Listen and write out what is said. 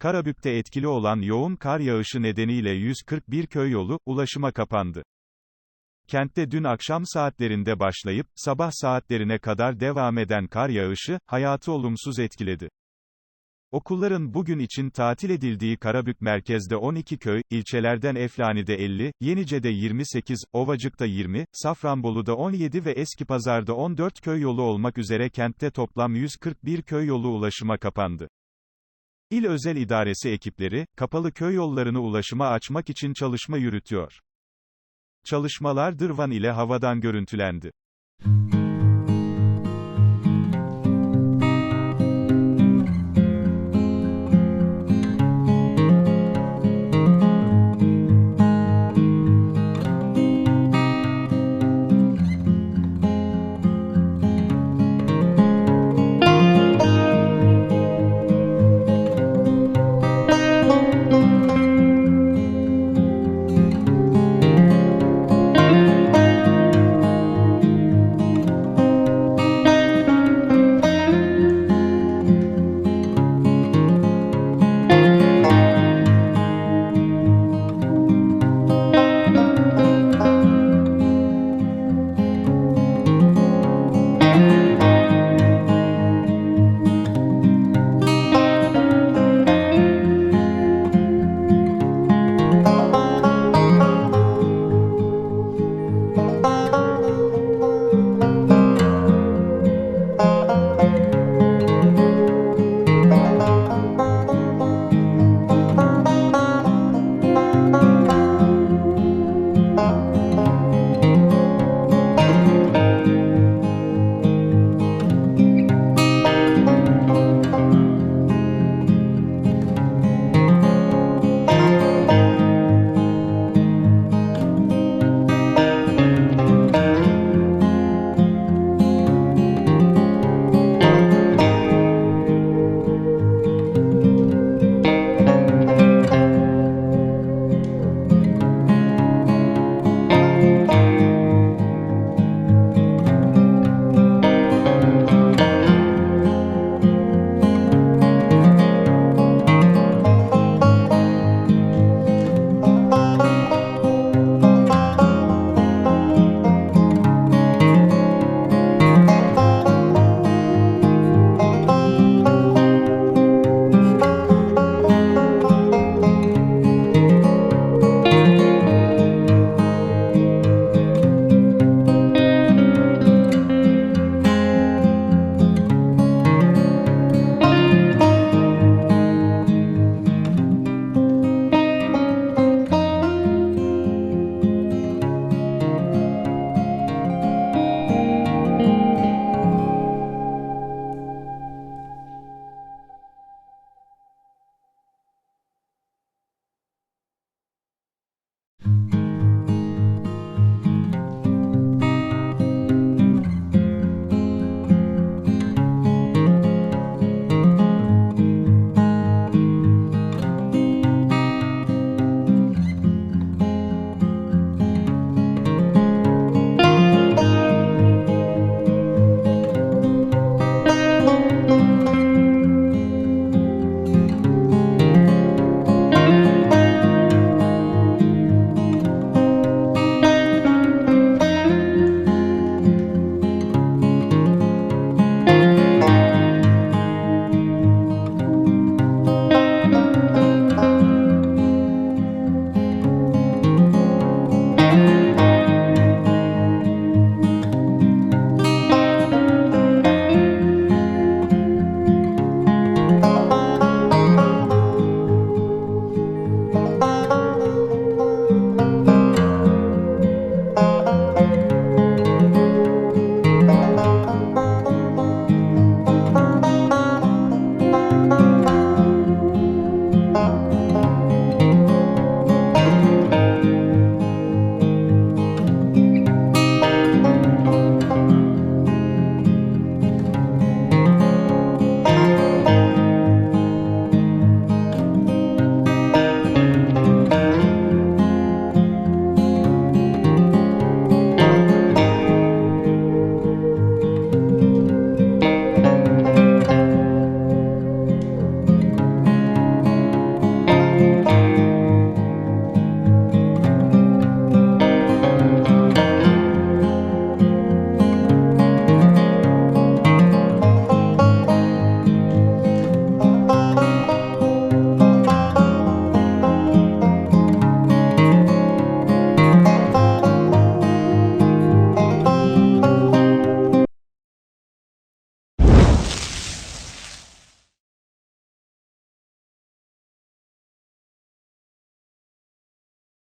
Karabük'te etkili olan yoğun kar yağışı nedeniyle 141 köy yolu, ulaşıma kapandı. Kentte dün akşam saatlerinde başlayıp, sabah saatlerine kadar devam eden kar yağışı, hayatı olumsuz etkiledi. Okulların bugün için tatil edildiği Karabük merkezde 12 köy, ilçelerden Eflani'de 50, Yenice'de 28, Ovacık'ta 20, Safranbolu'da 17 ve Eskipazar'da 14 köy yolu olmak üzere kentte toplam 141 köy yolu ulaşıma kapandı. İl Özel İdaresi ekipleri, kapalı köy yollarını ulaşıma açmak için çalışma yürütüyor. Çalışmalar Dırvan ile havadan görüntülendi.